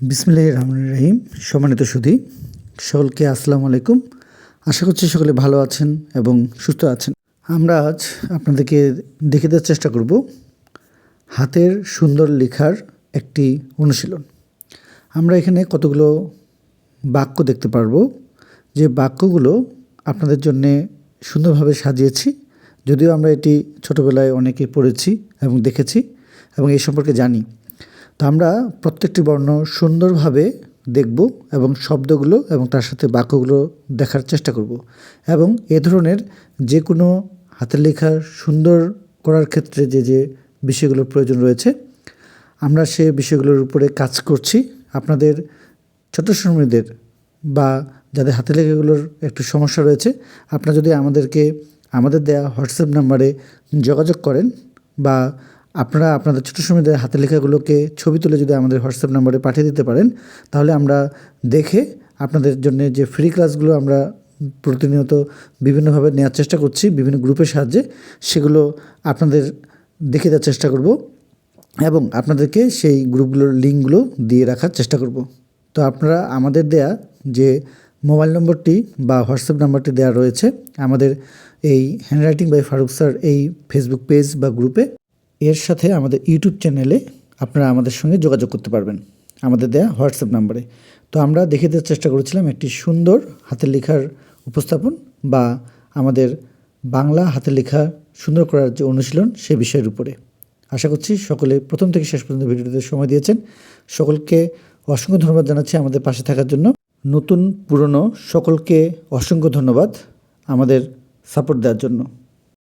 বিসমিল্লাহ রহমান রহিম, সম্মানিত সুধী, সকলকে আসসালামু আলাইকুম। আশা করছি সকলে ভালো আছেন এবং সুস্থ আছেন। আমরা আজ আপনাদেরকে দেখে দেওয়ার চেষ্টা করব হাতের সুন্দর লেখার একটি অনুশীলন। আমরা এখানে কতগুলো বাক্য দেখতে পারব। যে বাক্যগুলো আপনাদের জন্যে সুন্দরভাবে সাজিয়েছি, যদিও আমরা এটি ছোটোবেলায় অনেকে পড়েছি এবং দেখেছি এবং এই সম্পর্কে জানি। তো আমরা প্রত্যেকটি বর্ণ সুন্দরভাবে দেখব এবং শব্দগুলো এবং তার সাথে বাক্যগুলো দেখার চেষ্টা করব এবং এ ধরনের যে কোনো হাতের লেখা সুন্দর করার ক্ষেত্রে যে যে বিষয়গুলোর প্রয়োজন রয়েছে, আমরা সে বিষয়গুলোর উপরে কাজ করছি। আপনাদের ছোট শ্রমিকদের বা যাদের হাতে লেখাগুলোর একটু সমস্যা রয়েছে, আপনারা যদি আমাদেরকে, আমাদের দেয়া হোয়াটসঅ্যাপ নাম্বারে যোগাযোগ করেন বা আপনারা আপনাদের ছোটো সময়দের হাতে লেখাগুলোকে ছবি তুলে যদি আমাদের হোয়াটসঅ্যাপ নাম্বারে পাঠিয়ে দিতে পারেন, তাহলে আমরা দেখে আপনাদের জন্য যে ফ্রি ক্লাসগুলো আমরা প্রতিনিয়ত বিভিন্নভাবে নেওয়ার চেষ্টা করছি, বিভিন্ন গ্রুপের সাহায্যে, সেগুলো আপনাদের দেখে দেওয়ার চেষ্টা করব এবং আপনাদেরকে সেই গ্রুপগুলোর লিঙ্কগুলো দিয়ে রাখার চেষ্টা করব। তো আপনারা আমাদের দেয়া যে মোবাইল নম্বরটি বা হোয়াটসঅ্যাপ নাম্বারটি দেওয়া রয়েছে, আমাদের এই হ্যান্ডরাইটিং বাই ফারুক স্যার এই ফেসবুক পেজ বা গ্রুপে এর সাথে আমাদের ইউটিউব চ্যানেলে আপনারা আমাদের সঙ্গে যোগাযোগ করতে পারবেন। আমাদের দেয়া হোয়াটসঅ্যাপ নাম্বারে। তো আমরা দেখে দেওয়ার চেষ্টা করেছিলাম একটি সুন্দর হাতের লেখার উপস্থাপন বা আমাদের বাংলা হাতের লেখা সুন্দর করার যে অনুশীলন সে বিষয়ের উপরে। আশা করছি সকলে প্রথম থেকে শেষ পর্যন্ত ভিডিওতে সময় দিয়েছেন। সকলকে অসংখ্য ধন্যবাদ জানাচ্ছি আমাদের পাশে থাকার জন্য। নতুন, পুরনো সকলকে অসংখ্য ধন্যবাদ আমাদের সাপোর্ট দেওয়ার জন্য।